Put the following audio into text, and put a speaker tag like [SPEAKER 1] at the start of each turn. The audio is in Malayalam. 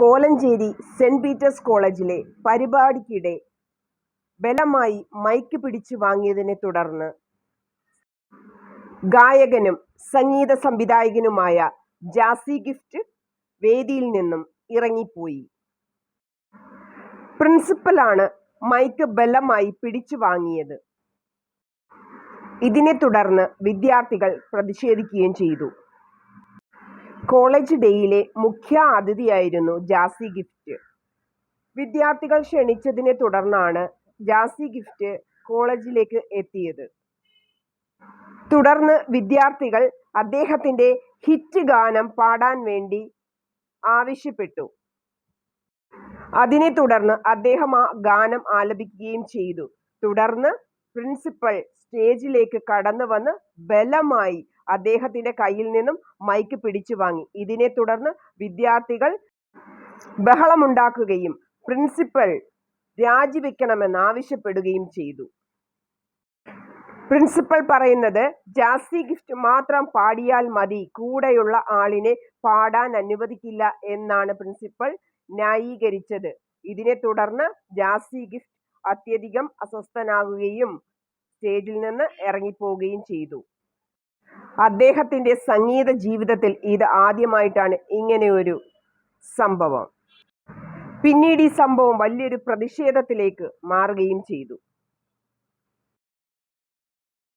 [SPEAKER 1] കോലഞ്ചേരി സെന്റ് പീറ്റേഴ്സ് കോളേജിലെ പരിപാടിക്കിടെ ബലമായി മൈക്ക് പിടിച്ചു വാങ്ങിയതിനെ തുടർന്ന് ഗായകനും സംഗീത സംവിധായകനുമായ ജാസി ഗിഫ്റ്റ് വേദിയിൽ നിന്നും ഇറങ്ങിപ്പോയി. പ്രിൻസിപ്പലാണ് മൈക്ക് ബലമായി പിടിച്ചു വാങ്ങിയത്. ഇതിനെ തുടർന്ന് വിദ്യാർത്ഥികൾ പ്രതിഷേധിക്കുകയും ചെയ്തു. കോളേജ് ഡേയിലെ മുഖ്യ അതിഥിയായിരുന്നു ജാസി ഗിഫ്റ്റ്. വിദ്യാർത്ഥികൾ ക്ഷണിച്ചതിനെ തുടർന്നാണ് ജാസി ഗിഫ്റ്റ് കോളേജിലേക്ക് എത്തിയത്. തുടർന്ന് വിദ്യാർത്ഥികൾ അദ്ദേഹത്തിന്റെ ഹിറ്റ് ഗാനം പാടാൻ വേണ്ടി ആവശ്യപ്പെട്ടു. അതിനെ തുടർന്ന് അദ്ദേഹം ആ ഗാനം ആലപിക്കുകയും ചെയ്തു. തുടർന്ന് പ്രിൻസിപ്പൽ സ്റ്റേജിലേക്ക് കടന്നു വന്ന് ബലമായി അദ്ദേഹത്തിന്റെ കയ്യിൽ നിന്നും മൈക്ക് പിടിച്ചു വാങ്ങി. ഇതിനെ തുടർന്ന് വിദ്യാർത്ഥികൾ ബഹളമുണ്ടാക്കുകയും പ്രിൻസിപ്പൽ രാജിവെക്കണമെന്ന് ആവശ്യപ്പെടുകയും ചെയ്തു. പ്രിൻസിപ്പൽ പറയുന്നത് ജാസി ഗിഫ്റ്റ് മാത്രം പാടിയാൽ മതി. കൂടെയുള്ള ആളിനെ പാടാൻ അനുവദിക്കില്ല എന്നാണ് പ്രിൻസിപ്പൽ ന്യായീകരിച്ചത്. ഇതിനെ തുടർന്ന് ജാസി ഗിഫ്റ്റ് അത്യധികം അസ്വസ്ഥനാകുകയും സ്റ്റേജിൽ നിന്ന് ഇറങ്ങിപ്പോവുകയും ചെയ്തു. അദ്ദേഹത്തിന്റെ സംഗീത ജീവിതത്തിൽ ഇത് ആദ്യമായിട്ടാണ് ഇങ്ങനെയൊരു സംഭവം. പിന്നീട് ഈ സംഭവം വലിയൊരു പ്രതിഷേധത്തിലേക്ക് മാറുകയും ചെയ്തു.